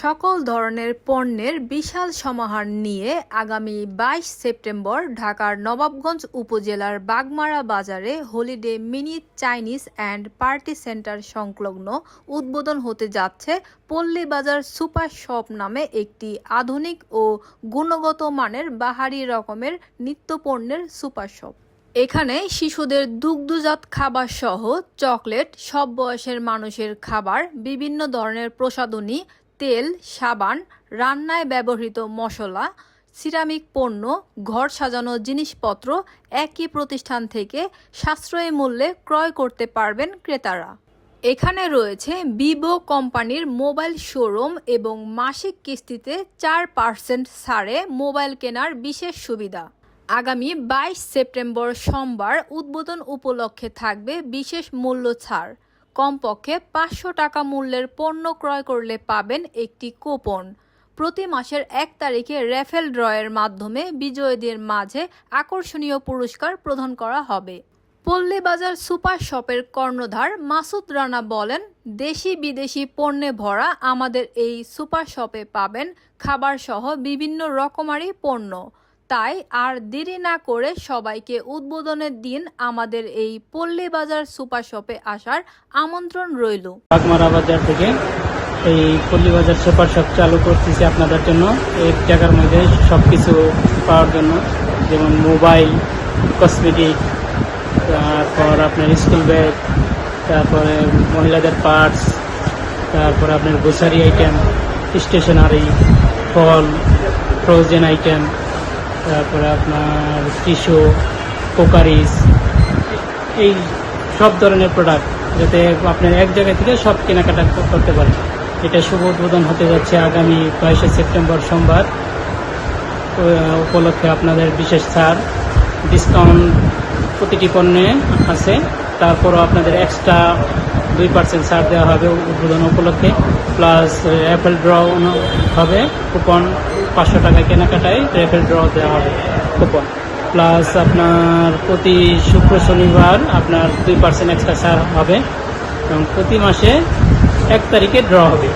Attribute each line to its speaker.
Speaker 1: সকল ধরনের পণ্যের বিশাল সমাহার নিয়ে আগামী বাইশ সেপ্টেম্বর ঢাকার নবাবগঞ্জ উপজেলার বাগমারা বাজারে holiday mini Chinese and party centre সংলগ্ন উদ্বোধন হতে যাচ্ছে পল্লী বাজার সুপার শপ নামে একটি আধুনিক ও গুণগত মানের বাহারি রকমের নিত্যপণ্যের সুপার শপ। এখানে শিশুদের দুগ্ধজাত খাবার সহ চকলেট সব বয়সের মানুষের খাবার, বিভিন্ন ধরনের প্রসাধনী তেল, সাবান, রান্নায় ব্যবহৃত মশলা, সিরামিক পণ্য, ঘর সাজানো জিনিসপত্র একই প্রতিষ্ঠান থেকে সাশ্রয়ী মূল্যে ক্রয় করতে পারবেন ক্রেতারা। এখানে রয়েছে ভিভো কোম্পানির মোবাইল শোরুম এবং মাসিক কিস্তিতে চার পার্সেন্ট ছাড়ে মোবাইল কেনার বিশেষ সুবিধা। আগামী বাইশ সেপ্টেম্বর সোমবার উদ্বোধন উপলক্ষে থাকবে বিশেষ মূল্য ছাড়। কমপক্ষে পাঁচশো টাকা মূল্যের পণ্য ক্রয় করলে পাবেন একটি কুপন। প্রতি মাসের এক তারিখে র্যাফেল ড্রয়ের মাধ্যমে বিজয়ীদের মাঝে আকর্ষণীয় পুরস্কার প্রদান করা হবে। পল্লীবাজার সুপার শপের কর্ণধার মাসুদ রানা বলেন, দেশি বিদেশি পণ্যে ভরা আমাদের এই সুপার শপে পাবেন খাবার সহ বিভিন্ন রকমারি পণ্য। তাই আর দেরি না করে সবাইকে উদ্বোধনের দিন আমাদের এই পল্লী বাজার সুপার শপে আসার আমন্ত্রণ রইল।
Speaker 2: বাগমারা বাজার থেকে এই পল্লী বাজার সুপার শপ চালু করতেছি আপনাদের জন্য। এক জায়গার মধ্যে সব কিছু পাওয়ার জন্য, যেমন মোবাইল, কসমেটিক, তারপর আপনার স্কুল ব্যাগ, তারপরে মহিলাদের পার্টস, তারপর আপনার গ্রোসারি আইটেম স্টেশনারি ফল ফ্রোজেন আইটেম তারপরে আপনার টিস্যু, কোকারিস, এই সব ধরনের প্রোডাক্ট যাতে আপনার এক জায়গা থেকে সব কেনাকাটা করতে পারেন। এটা শুভ উদ্বোধন হতে যাচ্ছে আগামী বাইশে সেপ্টেম্বর সোমবার। উপলক্ষে আপনাদের বিশেষ ছাড় ডিসকাউন্ট প্রতিটি পণ্যে আছে। তারপরও আপনাদের এক্সট্রা দুই পার্সেন্ট ছাড় দেওয়া হবে উদ্বোধন উপলক্ষে প্লাস অ্যাপেল ড্র হবে কুপন পাঁচশো টাকা কেনাকাটায় অ্যাপেল ড্র দেওয়া হবে কুপন প্লাস আপনার প্রতি শুক্র শনিবার আপনার দুই পার্সেন্ট এক্সট্রা ছাড় হবে এবং প্রতি মাসে এক তারিখে ড্র হবে।